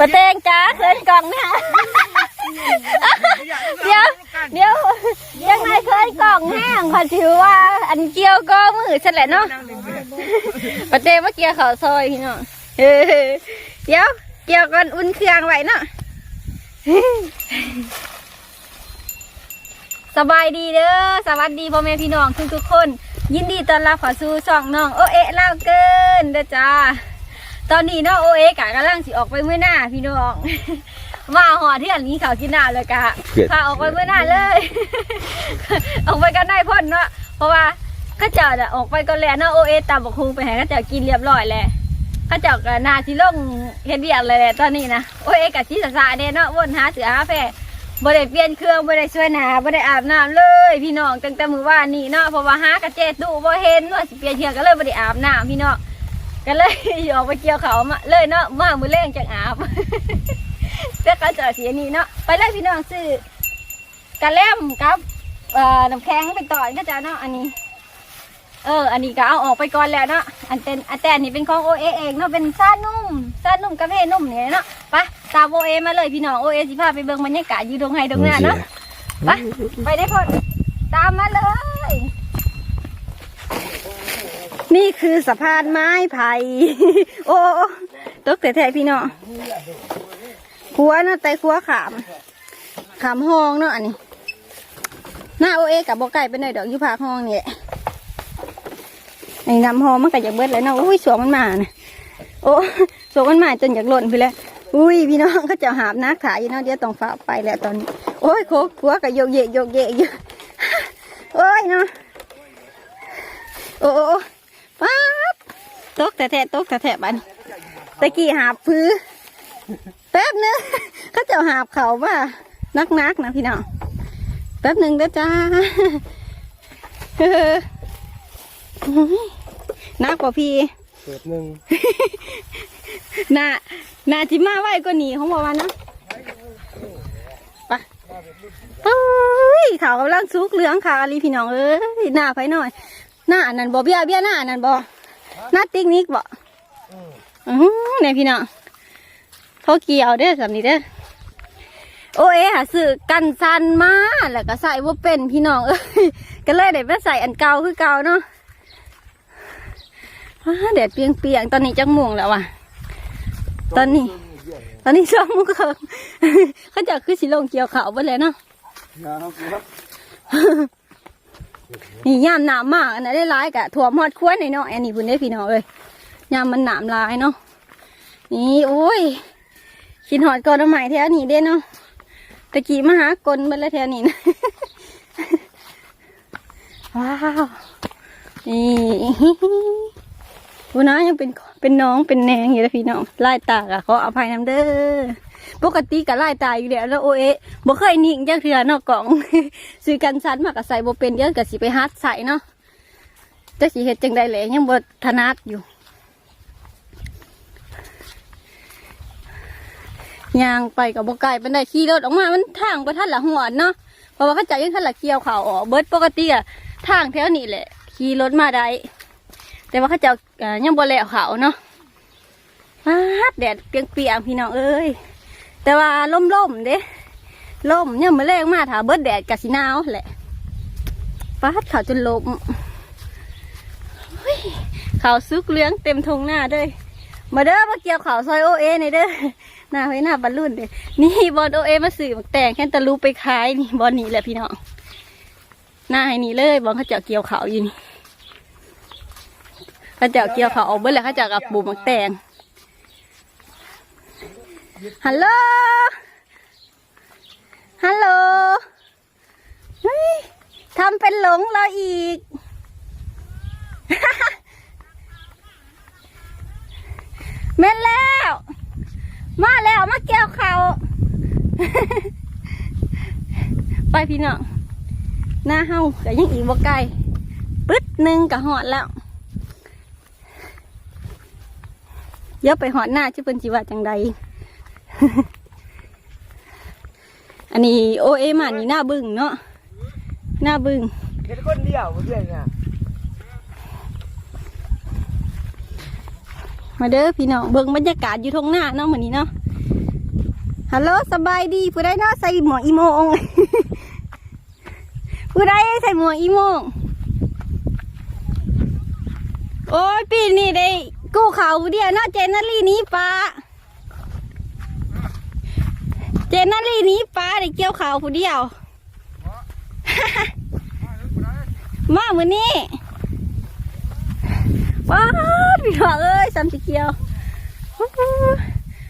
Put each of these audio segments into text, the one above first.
ประเตงจ้าเขินกล่องนะเดี๋ยวเดี๋ยวยังไงเขินกล่องแห้งขอถือว่า อันเกี่ยวก็มือฉันแหละเนาะประเตงมาเกี่ยวเขาซอยพี่น้องเออเดี๋ยวเกี่ยวกันอุ่นเครื่องไว้เนาะสบายดีเด้อสวัสดีพ่อแม่พี่น้องทุกทุกคน ยินดีต้อนรับเข้าสู่ช่องน้องโอเอะเล่าเกินเด้อจ้า ตอนนี้เนาะโอเอกะกำลังสิออกไปเมื่อหน้าพี่น้อง มาหอที่อันนี้เขาวกินหน้าเลยกะพาออกไปเมื่อหน้าเลย ออกไปกันได้พ่นเนาะเพราะว่าข้าเจ้าจะออกไปก็แล้วเนาะโอเอตามบอกครูไปให้ข้าเจ้ากินเรียบร้อยแล้วข้าเจ้าก็นาสิลงเฮ็ดเวียกเลยแหละตอนนี้นะโอเอกะชิสาสาเด้เนาะวนหาเสือหาแฟบ่ได้เปลี่ยนเครื่องบ่ได้ช่วยหนาบ่ได้อาบน้ำเลย พี่น้องตั้งแต่มื้อวานนี้เนาะเพราะว่าหากระเจ็ดดูบ่เห็นว่าสิเปลี่ยนเครื่องก็เลยบ่ได้อาบน้ำพี่น้อง ก็เลยออกไปเกี่ยวเขามาเลยเนาะมามือเล่งจากอาบเพื่อการจอดเสียนี่เนาะไปเลยพี่น้องซื้อกระเล่มกับเอ่อน้ำแข็งเป็นต่อนก็จะเนาะอันนี้ เออ อันนี้ก็เอาออกไปก่อนแล้วเนาะอันเป็นอันแต่อันนี้เป็นของโอเอเองเนาะเป็นซานุ่มซานุ่มกาแฟนุ่มเนี่ยเนาะไปตามโอเอมาเลยพี่น้องโอเอสิพาไปเบิ่งบรรยากาศอยู่ตรงไฮตรงหน้าเนาะไปไปได้พอตามมาเลย นี่คือสะพานไม้ไผ่โอ้ตกแต่แท้ๆพี่น้องขัวเนาะไตขัวขาม ขามห้องเนาะอันนี้ หน้าโอเอกับบอไก่เป็นหน่อยดอกอยุพาห้องเนี่แหละไอ้นำห้องมันก็อยากเบิดเลยเนาะอุ้ยสวงมันมานะโอ้สวงมันมาจนอยากหล่นไปแล้วอุ้ยพี่น้องก็จะหาบนักถ่ายอยู่เนาะเดี๋ยวต้องฝาไปแล้วตอนนี้โอ้ยโคขัวกับโยกเยกโยกเยกอยู่โอ้ยเนาะโอ้ ตกแต่แทะตกแต่แทะบัดนตะกี้หาบพื้อแป๊บนึงเขาจะหาบเขาว่านักนักๆนะพี่น้องแป๊บหนึ่งเด้อจ้าเออนักกว่าพี่เปิดหนึ่งน่าน่าจิมาไว้ก็หนีของบอกว่านะไปเอ้ยขาวกำลังซุกเหลืองขาวอะไรพี่น้องเอ้ยหน้าไปหน่อยหน้าอันนั้นบ่เบี้ยเบี้ยหน้าอันนั้นบ่ หน้าติ๊กนิกบ่อือเนี่ยพี่น้องเขาเกี่ยวเด้อสำนี้เด้อโอเอ๋หาซื้อกันซันมาแล้วก็ใส่ว่าเป็นพี่น้องเอ้ยก็เลยได้ไปใส่อันเก่าคือเก่าเนาะอ้าแดดเปรียงตอนนี้จังม่วงแล้วว่ะ ตอนนี้ ตอนนี้ช่วงมุกเคิงเขาจะคือสิลงเกี่ยวเขาไปเลยเนาะ นี่ยามหนามมากอันนั้นได้ร้ายกะถั่วมอดควนในเนาะอันนี้บุญได้พี่น้องเลยยามมันหนามลายเนาะนี่โอ้ยกินหอดกอนใหม่แถวนี้เด้เนาะตะกี้มาหากลมาแล้วแถวนี้นะว้าวนี่วันนั้นยังเป็นเป็นน้องเป็นแนงอยู่แล้วพี่น้องไล่ตากะขออภัยน้ำเด้อ ปกติกะไล่ตายอยู่แล้วแล้วโอเอะบ่เคยนิ่งจักเทื่อนอกกล่องซื้อกันซันมากกับใส่บ่เป็นเดี๋ยวก็สิไปฮัดใส่เนาะจะสิเฮ็ดจังใดแหละยังบ่ถนัดอยู่ย่างไปกับบ่ไก่เป็นได้ขี่รถออกมามันทางบ่ทันละหอดเนาะเพราะว่าเขาจะยังทันละเกี่ยวเขาออกเบิดปกติอะทางแถวนี้แหละขี่รถมาได้แต่ว่าเขาจะยังบ่แล้วเขาเนาะฟ้าดแดดเปียงๆพี่น้องเอ้ย แต่ว่าล่มๆเด้ล่มเนี่ยมาแรงมาถาเบิดแดดกะสินาวแหละฟาดเขาจนลมเฮ้ยเขาซุกเลี้ยงเต็มทงหน้าเลยมาเด้อมาเกี่ยวเขาซอยโอเอในเด้อหน้าไว้หน้าบรรลุนเด้อนี่บอลโอเอมาสื่อมาแต่งแค่ตะลูไปขายนี่บอลนี้แหละพี่น้องหน้าให้นี่เลยบอลเขาเจาะเกี่ยวเขาอยู่นี่เขาเจ้าเกี่ยวเขาออกเบิ้ลแล้วเขาเจ้ากับปูมักแตง ฮัลโหล ฮัลโหลทำเป็นหลงเราอีก เม่นแล้ว มาแล้วมาเกี่ยวเขาไปพี่น้อง หน้าเฮาก็ยังอีกบ่ไกลปึ๊ดหนึ่งก็หอดแล้วเดี๋ยวไปหอดหน้าชื่อเป็นจีว่าจังใด อันนี้โอเอมานี่หน้าบึ้งเนาะหน้าบึ้งเห็นคนเดียวเพื่อนเนี่ยมาเด้อพี่น้องเบิ่งบรรยากาศอยู่ทงหน้าเนาะเหมือนนี้เนาะฮัลโหลสบายดีผู้ใดเนาะใส่หมวกอีโมงผู้ใดใส่หมวกอีโมงโอ้ยปีนี้ได้กู้เขาผู้เดียวเนาะเจนนารีหนี้ปลา เจนนารีหนี้ปลาได้เกี่ยวเขาผู้เดียว มาเหมือนนี้ว้าพี่น้องเอ้ยซ้ำสีเขียว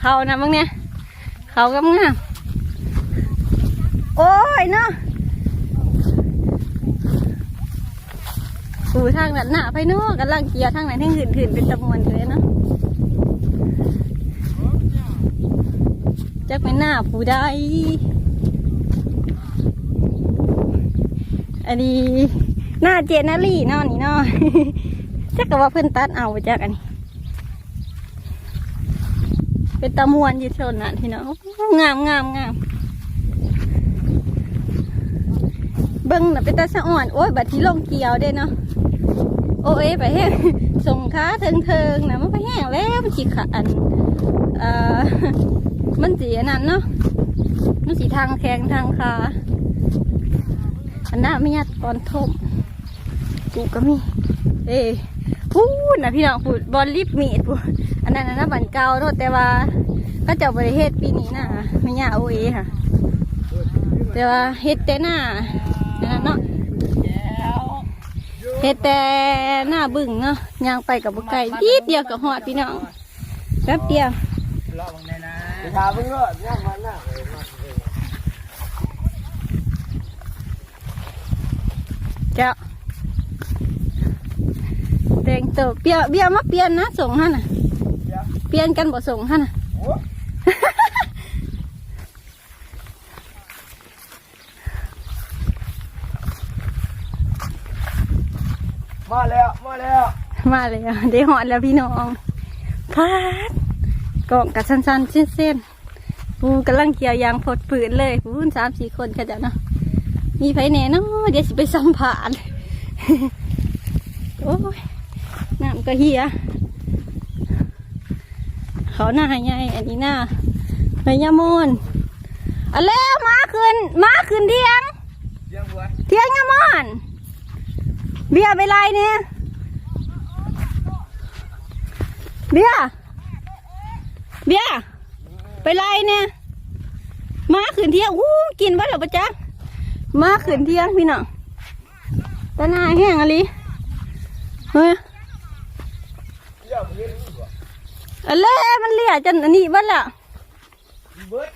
เขานะมึงเนี่ย เขากำงามโอ้ยเนาะอูทางนั้นหน้าไปเนาะกำลังเกียวทางไหนทางหื่นๆเป็นจำนวนเลยเนาะ จักเป็นหน้าผู้ใดอันนี้หน้าเจนารีเนาะนี่นาะจักก็ว่าเพิ่อนตัดเอาไปจากอันนี้ เป็นตะมวนยู่ชนน่ะพี่น้องงามงามงามเบิ้งน่ะเป็นตาสะอ่อน โอ้ยบัดที่ลงเกี่ยวเด้เนาะโอ้ยไปแห้งส่งค้าเทิงเทิงนะมันไปแห้งแล้วมันสีขาอันเอ่อ มันสีอันนั้นเนาะมันสีทางแข็งทางขาอันน่าไม่ยัดตอนทมกูก็มีเอ้พูดนะพี่น้องพูดบอลลิฟมีดพูดอันนั้นนะบันเก่าเนาะแต่ว่าก็จะบริเฮ็ดปีนี้นะไม่ยากโอเอค่ะ แต่ว่าเฮ็ดแต่หน้าอันนั้นเนาะเฮ็ดแต่หน้าบึ้งเนาะยางไปกับบุกไก่ยีดเดียวกับหอดพี่น้องแป๊บเดียว ถามเพิ่งก็ย่างมันน่ะเจ้าแดงเติบเปียเบี้ยมาเปลี่ยนนะส่งฮะน่ะเปลี่ยนกันบ่ส่งฮะน่ะมาแล้ว มาแล้ว มาเลยอะได้หอดแล้วพี่น้องพาด กล่องกับสั้นๆเส้นๆปูกำลังเกี่ยวยางพดฝืนเลยปูนสามสี่คนกันจ้ะเนาะมีไผแหน่เนาะเดี๋ยวสิไปสัมผัสโอ้ยน้ำก็เฮียเขาหน้าใหญ่อันนี้หน้าพญามอนอันแล้วมาขึ้นมาขึ้นเทียงเยี่ยมบัวเทียงยามอนเบียร์ไปไรเนี่ยเบียร์ เบียร์ไปไรเนี่ยมาขืนเที่ยงอู้กินบ่เดี๋ยวปะจ๊ะมาขืนเที่ยงพี่น้องตาหน้าแห้งอะไรเฮ้ยเยี่ยมเยี่ยมบัวอะไรมันเลี่ยจนอันนี้บ้านละเบิด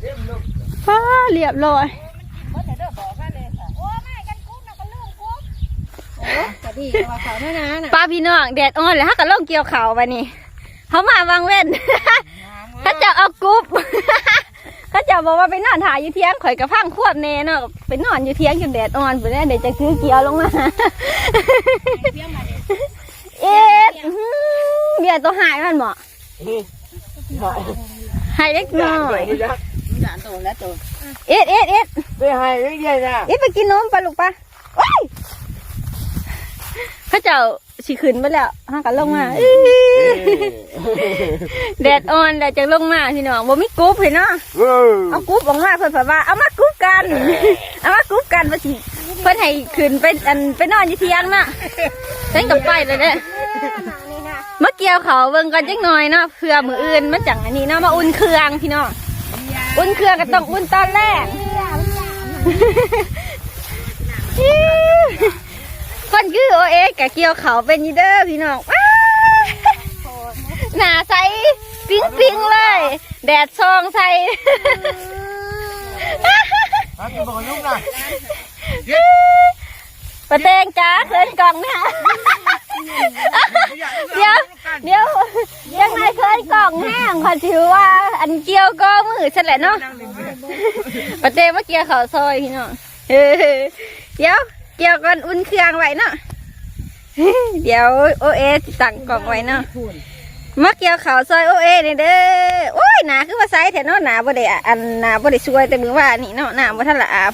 เยี่ยมลูกฟ้าเรียบร้อยดีว่าเขาแม่นาน่ะป้าพี่น้องแดดอ่อนแล้วถ้าก็ลงเกี่ยวเขาวไปนี่ เขามาวางเว้นเขาจะเอากรุ๊ปเขาจะบอกว่าไปนอนถ่ายอยู่เที่ยงข่อยกระพังควบแน่เนาะไปนอนอยู่เที่ยงจนแดดอ่อนไปแล้วเดี๋ยวจะคือเกี่ยวลงมาเอ็ดอื้อหือเดี๋ยวตัวหายมันเหมาะนี่หายหายเล็กน้อยไม่ยักหลานโตแล้วโตเอ็ดเอ็ดเอ็ดไปหายไม่ได้นะเอ็ดไปกินนมปลาลูกปลาว้ายเขาเจ้า สิขึ้นไปแล้วห้ากันลงมาอื้อแดดอ่อนแดดจะลงมาพี่น้องบ่มีกรุ๊ปเห็นเนาะเออเอากรุ๊ปออกมาเพิ่นบอกว่าเอามากรุ๊ปกันเอามากรุ๊ปกันว่าสิเพิ่นให้ขึ้นไปอันไปนอนอยู่เที่ยงน่ะเต้นกับไปเลยเด้อมาเกี่ยวเขาเบิ่งกันจังหน่อยเนาะเพื่อมืออื่นมาจังอันนี้เนาะมาอุ่นเครื่องพี่น้องอุ่นเครื่องก็ต้องอุ่นตอนแรก คนคือ โอเอกะเกี่ยวเขาเป็นยีเด้อพี่น้องหนาใสปิ๊งปิ๊งเลย แดดซองใสประเตงจ้าเคลื่อนกล่องนี่ยเดี๋ยวเดี๋ยวยังไงเคลื่อนกล่องแห้งขอถือว่า อันเกี่ยวก็มือฉันแหละเนาะประเตงมาเกี่ยวเขาซอยพี่น้องเออเดี๋ยวเกี่ยวกันอุ่นเครื่องไว้เนาะ เดี๋ยวโอเอสตั้งกล่องไว้เนาะมาเกี่ยวเขาซอยโอเอเนี่เด้อโอ้ยหนาคือว่าไซส์แถวเนาะหนาบ่ได้อันหนาบ่ได้ช่วยแต่มือว่านี่เนาะหนาบ่ทันละอาบ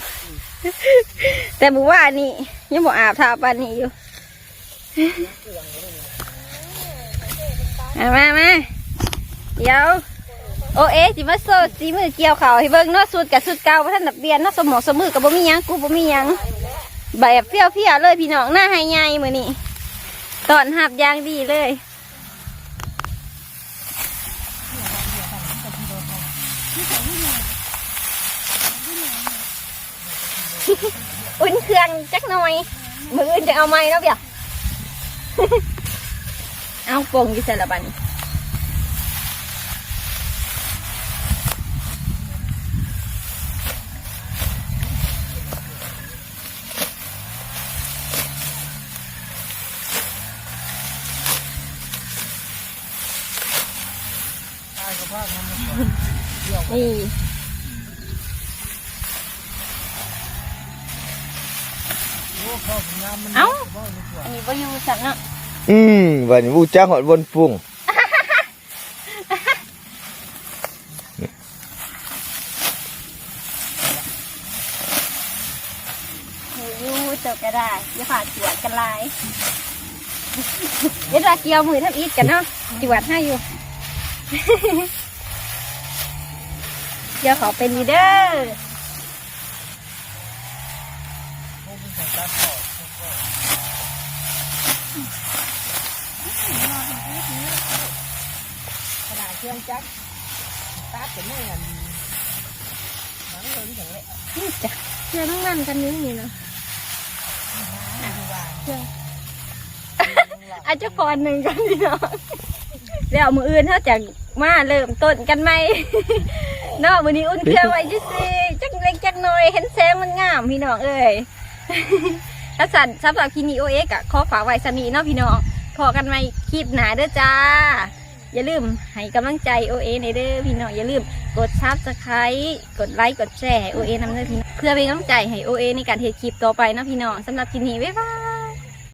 แต่มือว่านี่ยังบ่อาบทาปานนี้อยู่มามาเดี๋ยวโอเอสิมาโซสีมือเกี่ยวเขาวให้เบิ่งเนาะสูตรกับสูตรเก่าพัฒนาเปลี่ยนเนาะสมองสมือกับบ่มีหยังกูบ่มีหยังแบบเฟี้ยวเฟี้ยวๆเลยพี่น้องหน้าให้ใหญ่มื้อนี้ ตอนหับยางดีเลยอุ่นเครื่องจักหน่อย มืออื่นจะเอาไม้แล้วเบียเอาปงอยู่ใส่ละบัดน นี่เอ้าอันนี้บ่อยู่สันเนาะอืมวันนี้บูจ้าหอดบนฟุ้งอยู่เจอก็ได้อย่าผ่าจวดกันหลายเดี๋ยวเราเกี่ยวมือทับอีทกันเนาะจวดให้อยู่ เดี๋ยวขอเป็นลีเดอร์ขนาดเครื่องจักรตาเป็นไม่เงินนี่จ้ะเครื่องต้องนั่นกันนึงนี่เนาะเครื่องอาจจะพอหนึ่งกันพี่น้องแล้วมืออื่นเขาจะมาเริ่มต้นกันไหม เนาะมือนี้อุ่นเครื่องไว้จุสิจักเล็กจักน้อยเห็นแสงมันงามพี่น้องเอ้ยถ้าสั่นสำหรับคลิปนี้โอเอ็กอะขอฝากไว้สนีเนาะพี่น้องพอกันไหมคลิปหนาเด้อจ้า อย่าลืมให้กำลังใจโอเอในเด้อพี่น้องอย่าลืมกดซับสไครต์กดไลค์กดแชร์โอเอนำเด้อพี่น้องเพื่อเป็นกำลังใจให้โอเอในการเทคลิปต่อไปเนาะพี่น้องสำหรับคลิปนี้บ๊ายบาย